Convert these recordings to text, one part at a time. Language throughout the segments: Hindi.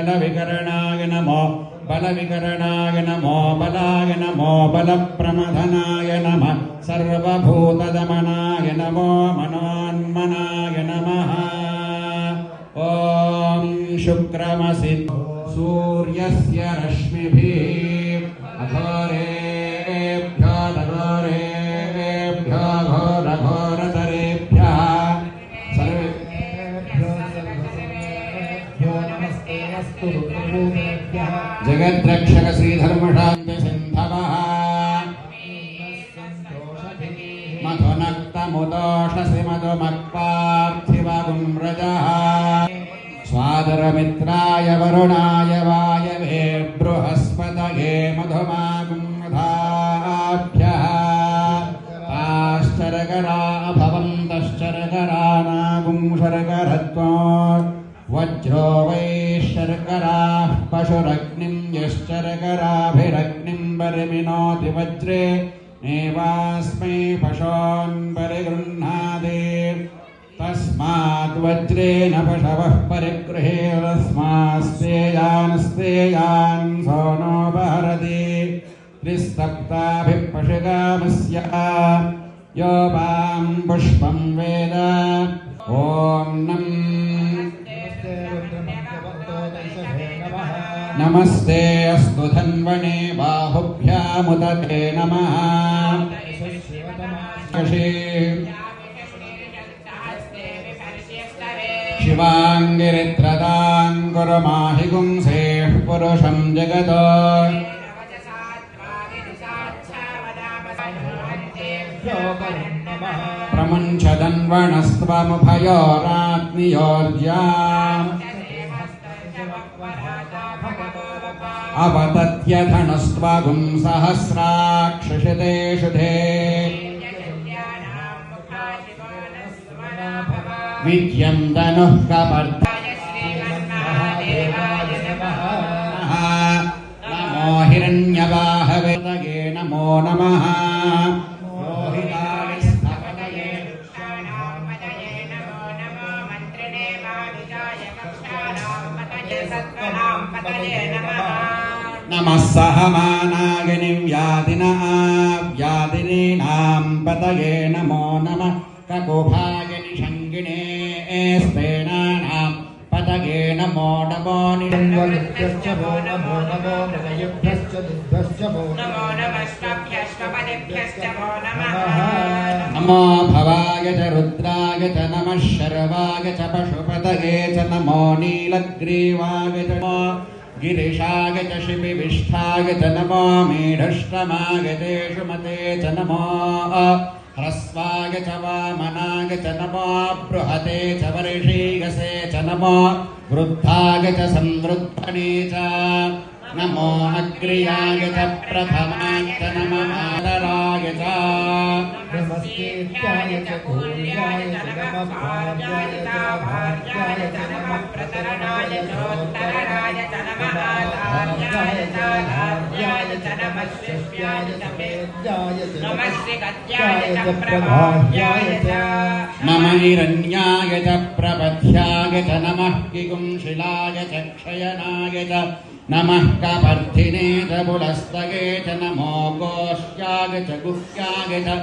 कलविकरणाय नमो बलविकरणाय नमो बलाय नमो बलप्रमथनाय नमः। सर्वभूतदमनाय नमो मनोन्मनाय नमः। ॐ शुक्रमसि। सूर्यस्य रश्मिभिः अघोरेभ्यो जगद्रक्षक श्रीधर्मशान्ति सिन्धवः सन्तोषभिः मधुनक्तमुदोषसि मधुमक्पार्थिवगुम्रजः स्वादरमित्राय वरुणाय वायवे बृहस्पतये मधुमागुम्धाभ्यः। ताश्चरकरा भवन्तश्चरकरानागुं शर्करत्वा वज्रो वै शर्कराः पशुरग्निं यश्चरकराभिरग्निं परिमिनोति वज्रे नेवास्मै पशोन् परिगृह्णादे। तस्मात् वज्रेण पशवः परिगृहे सोनोपहरति त्रिस्तप्ताभिः पशुगामस्य यो वां पुष्पं वेद। ॐ नम् नमस्ते अस्तु धन्वणे बाहुभ्यामुदते नमः। शिवाङ्गिरित्रदाङ्गुरमाहिगुंसेः पुरुषम् जगद प्रमुञ्चधन्वणस्त्वमुभयोरात्मयोर्जा नमः प्रमुञ्चदन्वणस्त्वमुभयोरात्मियोर्या अवतत्यधनुस्त्वगुं सहस्राक्षिषितेषु धे विद्यं धनुः कपर्द नमः नमो। हिरण्यवाहवेदये नमो नमः। नमः सहमानागिनिं व्याधिनः व्याधिनीनां पतये नमो नमः ककुभागिनि शङ्गिणे स्तेनानां पतये नमो नमो निरन्व नित्यश्च वो नमो नमो मृगयुभ्यश्च दुर्भ्यश्च वो नमो नमस्त्वभ्यष्टपदिभ्यश्च वो नमः नमो भवाय च रुद्राय च नमः शर्वाय च पशुपतये च नमो नीलग्रीवाय च च शिपिविष्ठाय नमो मेढष्टमाय तेषुमते च नमो ह्रस्वाय च वामनाय नमो बृहते च वर्षीयसे च नमो वृद्धाय च संवृद्धने च नमो प्रथमाय च नमः आदराय नमस्तेभ्याय च कुल्याय च नमः भार्याय च भार्याय च नमः प्रतरणाय चोत्तरणाय च नमः धार्याय च धार्याय च नमः शिष्याय च वेद्याय च नमः श्रीगत्याय च प्रभाव्याय च नम हिरण्याय च प्रपथ्याय च नमः किगुंशिलाय च क्षयनाय च नमः कपर्थिने च पुलस्तये च नमो गोष्ठ्याय च गुह्याय च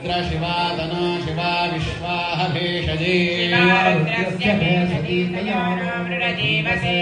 याते रुद्रशिवादन शिवा विश्वाह भेषजे शिवा रुद्रस्य भेषजी तया नो मृडजीवसे